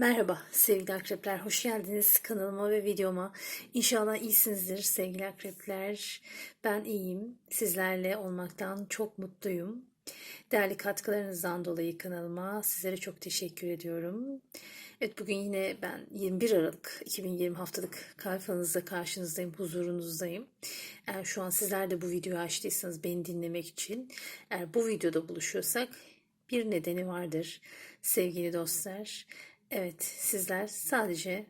Merhaba sevgili akrepler, hoş geldiniz kanalıma ve videoma. İnşallah iyisinizdir sevgili akrepler. Ben iyiyim, sizlerle olmaktan çok mutluyum. Değerli katkılarınızdan dolayı kanalıma sizlere çok teşekkür ediyorum. Evet bugün yine ben 21 Aralık 2020 haftalık kalfanızda karşınızdayım, huzurunuzdayım. Eğer şu an sizler de bu videoyu açtıysanız beni dinlemek için, eğer bu videoda buluşuyorsak bir nedeni vardır sevgili dostlar. Evet, sizler sadece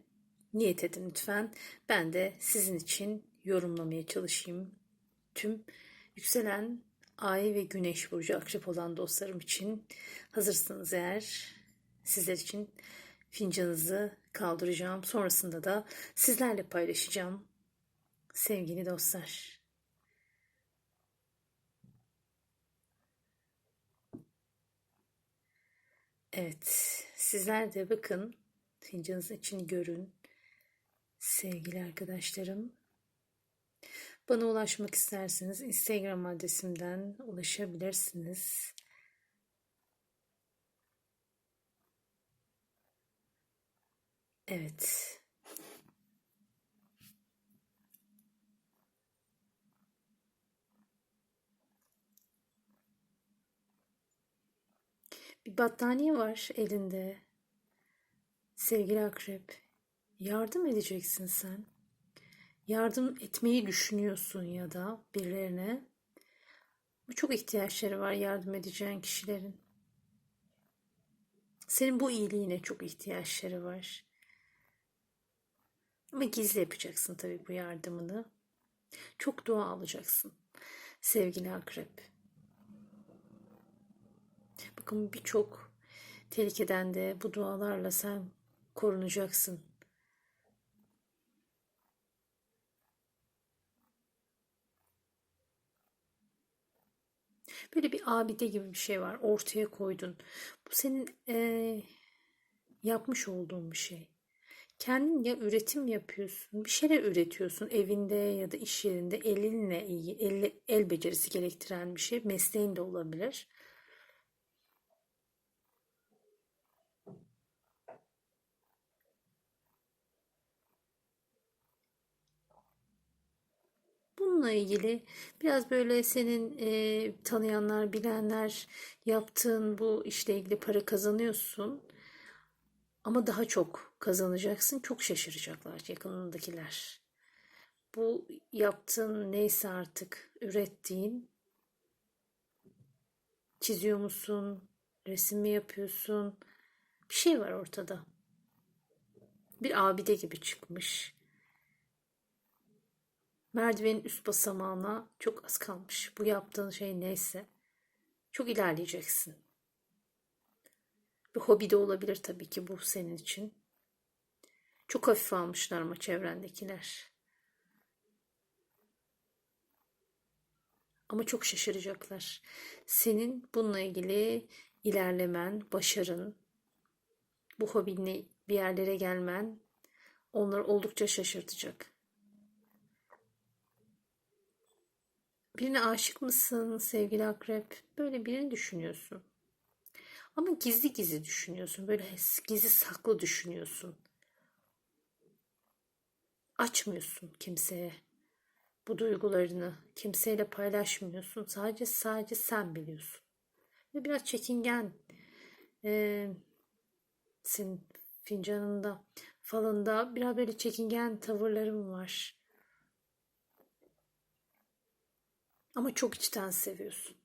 niyet edin lütfen. Ben de sizin için yorumlamaya çalışayım. Tüm yükselen ay ve güneş burcu akrep olan dostlarım için hazırsınız eğer sizler için fincanınızı kaldıracağım. Sonrasında da sizlerle paylaşacağım. Sevgili dostlar. Evet, sizler de bakın, fincanınız için görün. Sevgili arkadaşlarım, bana ulaşmak isterseniz Instagram adresimden ulaşabilirsiniz. Evet. Bir battaniye var elinde. Sevgili akrep, yardım edeceksin sen. Yardım etmeyi düşünüyorsun ya da birilerine. Bu çok ihtiyaçları var yardım edeceğin kişilerin. Senin bu iyiliğine çok ihtiyaçları var. Ama gizli yapacaksın tabii bu yardımını. Çok dua alacaksın sevgili akrep. Bakın birçok tehlikeden de bu dualarla sen korunacaksın. Böyle bir abide gibi bir şey var. Ortaya koydun. Bu senin eee, yapmış olduğun bir şey. Kendin ya üretim yapıyorsun, bir şeyler üretiyorsun evinde ya da iş yerinde elinle iyi, el, el becerisi gerektiren bir şey. Mesleğin de olabilir. Bununla ilgili biraz böyle senin e, tanıyanlar, bilenler yaptığın bu işle ilgili para kazanıyorsun. Ama daha çok kazanacaksın. Çok şaşıracaklar yakınındakiler. Bu yaptığın neyse artık ürettiğin çiziyor musun? Resim mi yapıyorsun? Bir şey var ortada. Bir abide gibi çıkmış. Merdivenin üst basamağına çok az kalmış. Bu yaptığın şey neyse çok ilerleyeceksin. Bir hobi de olabilir tabii ki bu senin için. Çok hafif almışlar ama çevrendekiler. Ama çok şaşıracaklar. Senin bununla ilgili ilerlemen, başarın, bu hobinle bir yerlere gelmen onları oldukça şaşırtacak. Birine aşık mısın sevgili akrep? Böyle birini düşünüyorsun. Ama gizli gizli düşünüyorsun. Böyle gizli saklı düşünüyorsun. Açmıyorsun kimseye bu duygularını. Kimseyle paylaşmıyorsun. Sadece sadece sen biliyorsun. Ve biraz çekingen ee, senin fincanında falında biraz böyle çekingen tavırlarım var. Ama çok içten seviyorsun.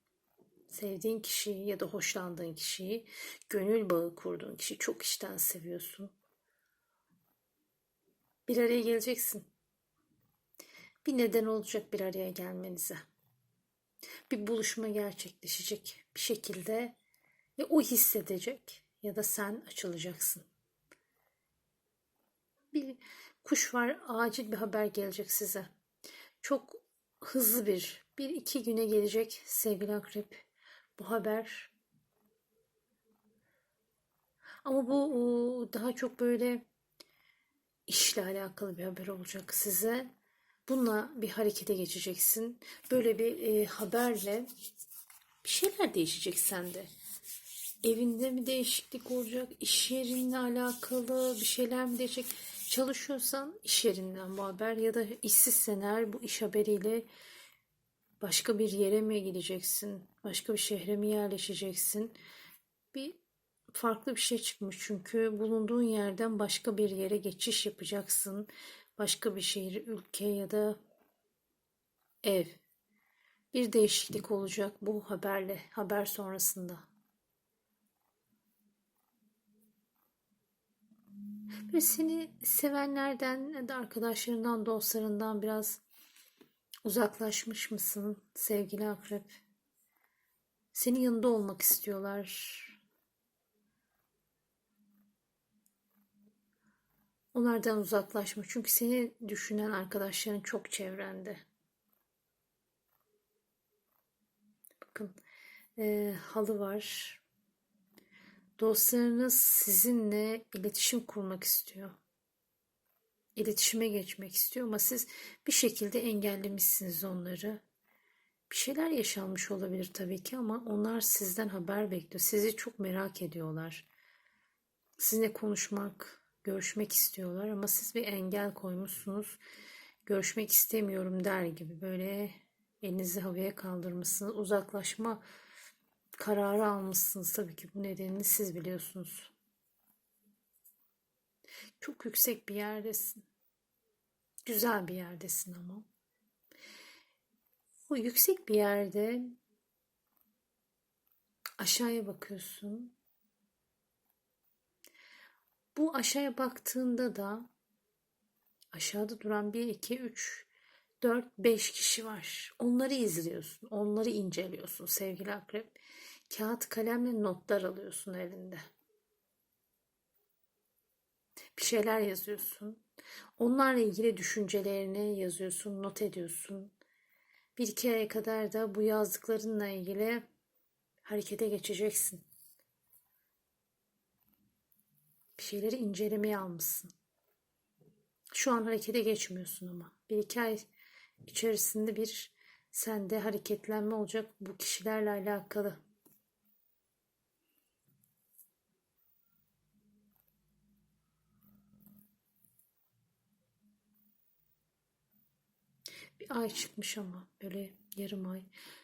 Sevdiğin kişiyi ya da hoşlandığın kişiyi, gönül bağı kurduğun kişiyi çok içten seviyorsun. Bir araya geleceksin. Bir neden olacak bir araya gelmenize. Bir buluşma gerçekleşecek bir şekilde ya o hissedecek ya da sen açılacaksın. Bir kuş var, acil bir haber gelecek size. Çok hızlı bir, bir iki güne gelecek sevgili akrep bu haber. Ama bu daha çok böyle işle alakalı bir haber olacak size. Bununla bir harekete geçeceksin. Böyle bir e, haberle bir şeyler değişecek sende. Evinde mi değişiklik olacak? İş yerinle alakalı bir şeyler mi değişecek? Çalışıyorsan iş yerinden bu haber ya da işsizsen eğer bu iş haberiyle başka bir yere mi gideceksin? Başka bir şehre mi yerleşeceksin? Bir farklı bir şey çıkmış çünkü bulunduğun yerden başka bir yere geçiş yapacaksın. Başka bir şehir, ülke ya da ev. Bir değişiklik olacak bu haberle, haber sonrasında. Ve seni sevenlerden da arkadaşlarından, dostlarından biraz uzaklaşmış mısın sevgili akrep? Senin yanında olmak istiyorlar. Onlardan uzaklaşma. Çünkü seni düşünen arkadaşların çok çevrende. Bakın e, halı var. Dostlarınız sizinle iletişim kurmak istiyor. İletişime geçmek istiyor ama siz bir şekilde engellemişsiniz onları. Bir şeyler yaşanmış olabilir tabii ki ama onlar sizden haber bekliyor. Sizi çok merak ediyorlar. Sizinle konuşmak, görüşmek istiyorlar ama siz bir engel koymuşsunuz. Görüşmek istemiyorum der gibi böyle elinizi havaya kaldırmışsınız. Uzaklaşma kararı almışsınız tabii ki bu nedenini siz biliyorsunuz. Çok yüksek bir yerdesin. Güzel bir yerdesin ama. O yüksek bir yerde aşağıya bakıyorsun. Bu aşağıya baktığında da aşağıda duran 1, 2, 3, 4, 5 kişi var. Onları izliyorsun. Onları inceliyorsun sevgili akrep. Kağıt kalemle notlar alıyorsun elinde. Bir şeyler yazıyorsun. Onlarla ilgili düşüncelerini yazıyorsun, not ediyorsun. Bir iki aya kadar da bu yazdıklarınla ilgili harekete geçeceksin. Bir şeyleri incelemeye almışsın. Şu an harekete geçmiyorsun ama. Bir iki ay içerisinde bir sende hareketlenme olacak bu kişilerle alakalı. Bir ay çıkmış ama böyle yarım ay.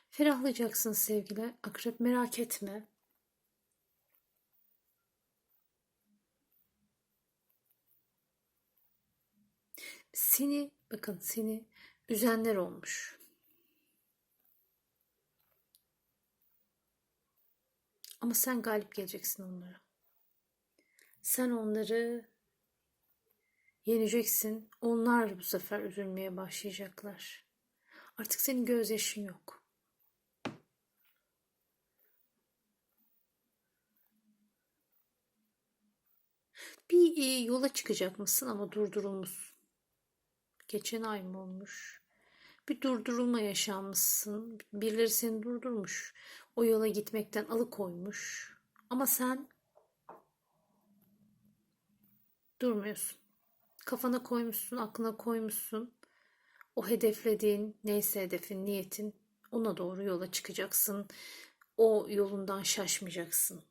Ferahlayacaksın sevgili akrep merak etme. Seni bakın seni üzenler olmuş. Ama sen galip geleceksin onlara. Sen onları yeneceksin. Onlar bu sefer üzülmeye başlayacaklar. Artık senin gözyaşın yok. Bir e, yola çıkacak mısın ama durdurulmuşsun. Geçen ay mı olmuş? Bir durdurulma yaşanmışsın. Birileri seni durdurmuş. O yola gitmekten alıkoymuş. Ama sen durmuyorsun. Kafana koymuşsun, aklına koymuşsun. O hedeflediğin neyse hedefin, niyetin ona doğru yola çıkacaksın. O yolundan şaşmayacaksın.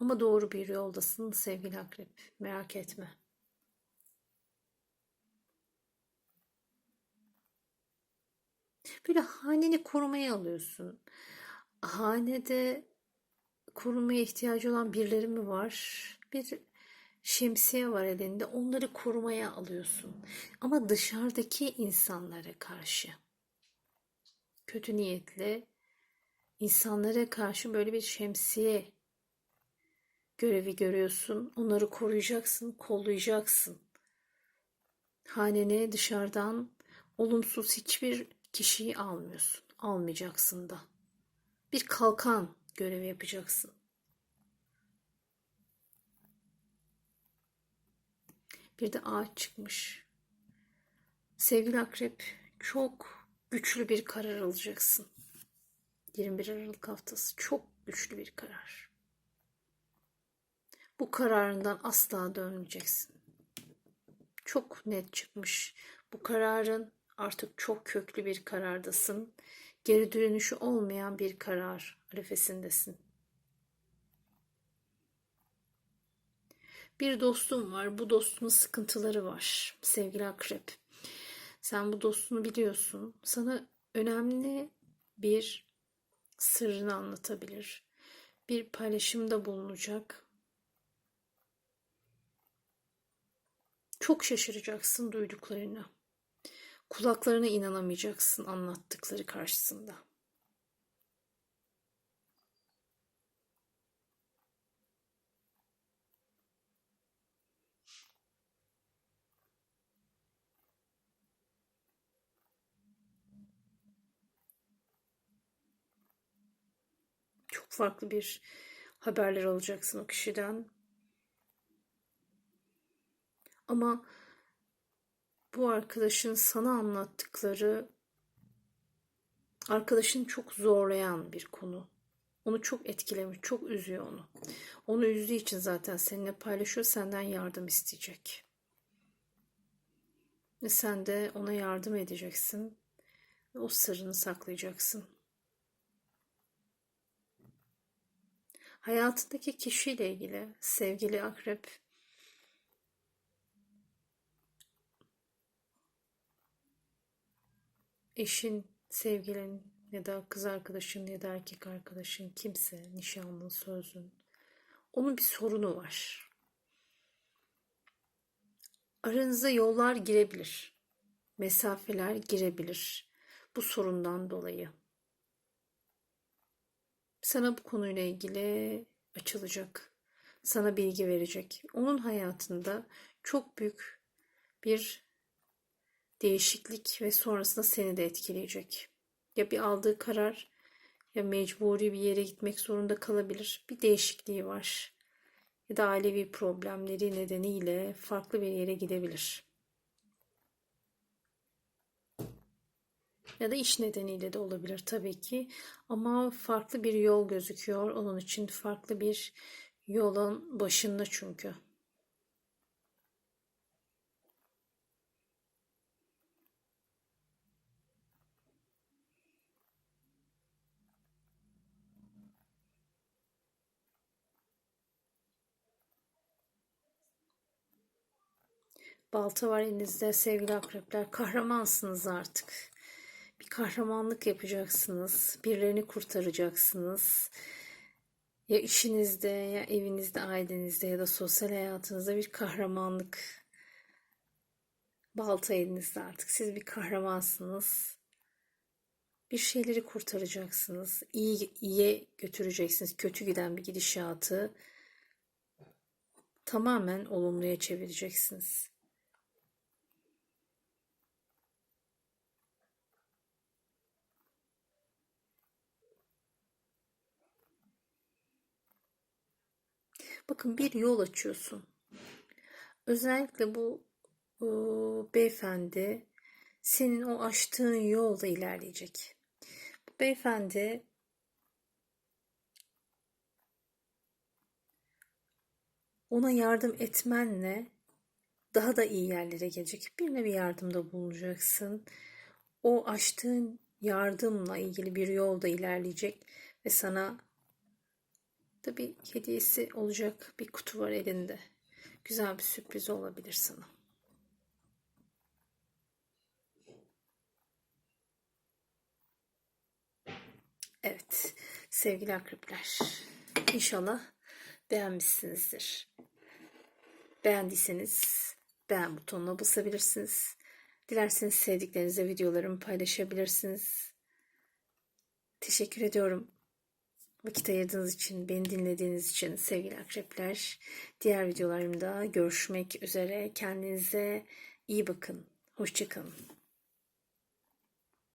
Ama doğru bir yoldasın sevgili akrep. Merak etme. Böyle haneni korumaya alıyorsun. Hanede korumaya ihtiyacı olan birileri mi var? Bir şemsiye var elinde. Onları korumaya alıyorsun. Ama dışarıdaki insanlara karşı kötü niyetli insanlara karşı böyle bir şemsiye görevi görüyorsun. Onları koruyacaksın, kollayacaksın. Hanene dışarıdan olumsuz hiçbir kişiyi almıyorsun. Almayacaksın da. Bir kalkan görevi yapacaksın. Bir de ağaç çıkmış. Sevgili akrep çok güçlü bir karar alacaksın. 21 Aralık haftası çok güçlü bir karar. Bu kararından asla dönmeyeceksin. Çok net çıkmış. Bu kararın artık çok köklü bir karardasın. Geri dönüşü olmayan bir karar arifesindesin. Bir dostum var. Bu dostumun sıkıntıları var. Sevgili akrep. Sen bu dostunu biliyorsun. Sana önemli bir sırrını anlatabilir. Bir paylaşımda bulunacak. Çok şaşıracaksın duyduklarına. Kulaklarına inanamayacaksın anlattıkları karşısında. Çok farklı bir haberler alacaksın o kişiden. Ama bu arkadaşın sana anlattıkları arkadaşın çok zorlayan bir konu. Onu çok etkilemiş, çok üzüyor onu. Onu üzdüğü için zaten seninle paylaşıyor, senden yardım isteyecek. Ve sen de ona yardım edeceksin. Ve o sırrını saklayacaksın. Hayatındaki kişiyle ilgili sevgili akrep eşin, sevgilin ya da kız arkadaşın ya da erkek arkadaşın kimse, nişanlın, sözün onun bir sorunu var. Aranıza yollar girebilir. Mesafeler girebilir. Bu sorundan dolayı. Sana bu konuyla ilgili açılacak. Sana bilgi verecek. Onun hayatında çok büyük bir değişiklik ve sonrasında seni de etkileyecek. Ya bir aldığı karar ya mecburi bir yere gitmek zorunda kalabilir. Bir değişikliği var. Ya da ailevi problemleri nedeniyle farklı bir yere gidebilir. Ya da iş nedeniyle de olabilir tabii ki. Ama farklı bir yol gözüküyor. Onun için farklı bir yolun başında çünkü. Balta var elinizde sevgili akrepler. Kahramansınız artık. Bir kahramanlık yapacaksınız. Birilerini kurtaracaksınız. Ya işinizde ya evinizde, ailenizde ya da sosyal hayatınızda bir kahramanlık. Balta elinizde artık. Siz bir kahramansınız. Bir şeyleri kurtaracaksınız. İyi, iyiye götüreceksiniz. Kötü giden bir gidişatı tamamen olumluya çevireceksiniz. Bakın bir yol açıyorsun. Özellikle bu e, beyefendi senin o açtığın yolda ilerleyecek. Bu beyefendi ona yardım etmenle daha da iyi yerlere gelecek. Bir nevi yardımda bulunacaksın. O açtığın yardımla ilgili bir yolda ilerleyecek ve sana da bir hediyesi olacak bir kutu var elinde. Güzel bir sürpriz olabilir sana. Evet sevgili akrepler inşallah beğenmişsinizdir. Beğendiyseniz beğen butonuna basabilirsiniz. Dilerseniz sevdiklerinizle videolarımı paylaşabilirsiniz. Teşekkür ediyorum. Vakit ayırdığınız için, beni dinlediğiniz için sevgili akrepler. Diğer videolarımda görüşmek üzere. Kendinize iyi bakın. Hoşçakalın.